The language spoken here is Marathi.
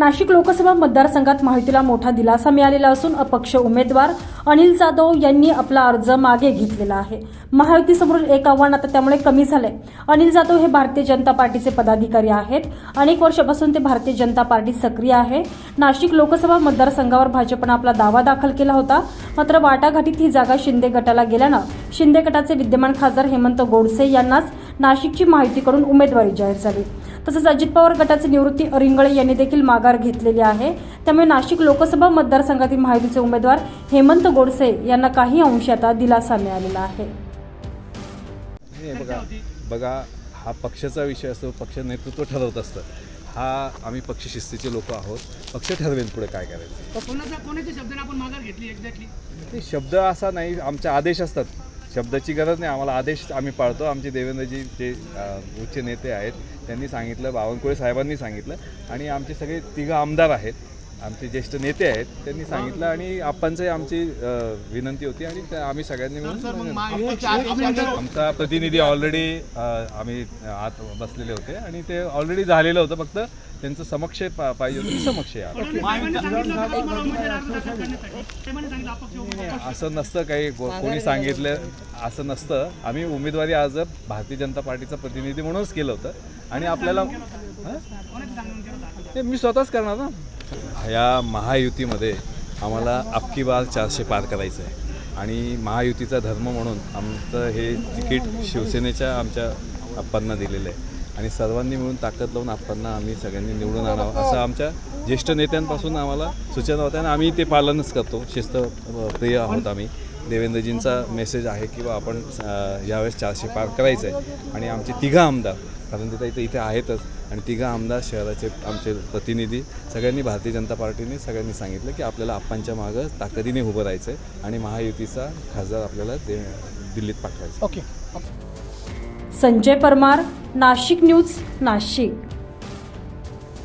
नाशिक लोकसभा मतदारसंघात माहितीला मोठा दिलासा मिळालेला असून अपक्ष उमेदवार अनिल जाधव यांनी आपला अर्ज मागे घेतलेला आहे. महायुतीसमोर एक आव्हान आता त्यामुळे कमी झालंय. अनिल जाधव हे भारतीय जनता पार्टीचे पदाधिकारी आहेत. अनेक वर्षापासून ते भारतीय जनता पार्टी सक्रिय आहे. नाशिक लोकसभा मतदारसंघावर भाजपनं आपला दावा दाखल केला होता. मात्र वाटाघाटीत ही जागा शिंदे गटाला गेल्यानं शिंदे गटाचे विद्यमान खासदार हेमंत गोडसे यांनाच नाशिकची माहितीकडून उमेदवारी जाहीर झाली. तसंच अजित पवार गटाचे निवृत्ती अरिंगळे यांनी देखील माघार घेतलेली आहे. त्यामुळे नाशिक लोकसभा मतदारसंघातील महायुतीचे उमेदवार हेमंत गोडसे यांना काही अंशी आता दिलासा मिळालेला आहे. बघा बघा हा पक्षाचा विषय असतो पक्ष नेतृत्व ठरवत असतं. हा आम्ही पक्ष शिस्तीचे लोक आहोत. पक्ष ठरवेल पुढे काय करायचं. कोणाचा कोणाच्या शब्दाने आपण माघार घेतली एक्झॅक्टली ते शब्द असा नाही आमचे आदेश असतात. शब्दाची गरज नाही. आम्हाला आदेश आम्ही पाळतो. आमचे देवेंद्रजी जे उच्च नेते आहेत त्यांनी सांगितलं बावनकुळे साहेबांनी सांगितलं आणि आमचे सगळे तिघं आमदार आहेत. आमचे ज्येष्ठ नेते आहेत त्यांनी सांगितलं आणि आपणची आमची विनंती होती आणि त्या आम्ही सगळ्यांनी मिळून आमचा प्रतिनिधी ऑलरेडी आम्ही आत बसलेले होते आणि ते ऑलरेडी झालेलं होतं फक्त त्यांचं समक्ष पा- पाहिजे होतं ते समक्ष या. असं नसतं काही को- कोणी सांगितलं असं नसतं. आम्ही उमेदवारी अर्ज भारतीय जनता पार्टीचा प्रतिनिधी म्हणूनच केलं होतं आणि आपल्याला हं? ते मी स्वतःच करणार ना. ह्या महायुतीमध्ये आम्हाला अबकी बार चारशे पार करायचं आहे. आणि महायुतीचा धर्म म्हणून आमचं हे तिकीट शिवसेनेच्या आमच्या अप्पांना दिलेलं आहे. आणि सर्वांनी मिळून ताकद लावून अप्पांना आम्ही सगळ्यांनी निवडून आणावं असं आमच्या ज्येष्ठ नेत्यांपासून आम्हाला सूचना होत्या. आणि आम्ही ते पालनच करतो. शिस्त प्रिय आहोत आम्ही. देवेंद्रजींचा मेसेज आहे की बा आपण यावेळेस चारशे पार करायचं आहे. आणि आमचे तिघं आमदार कारण तिथं इथे इथे आहेतच. आणि तिघं आमदार शहराचे आमचे प्रतिनिधी सगळ्यांनी भारतीय जनता पार्टीने सगळ्यांनी सांगितलं की आपल्याला आप्पांच्या मागं ताकदीने उभं राहायचं आहे आणि महायुतीचा खासदार आपल्याला ते दिल्लीत पाठवायचं ओके. संजय परमार नाशिक न्यूज नाशिक.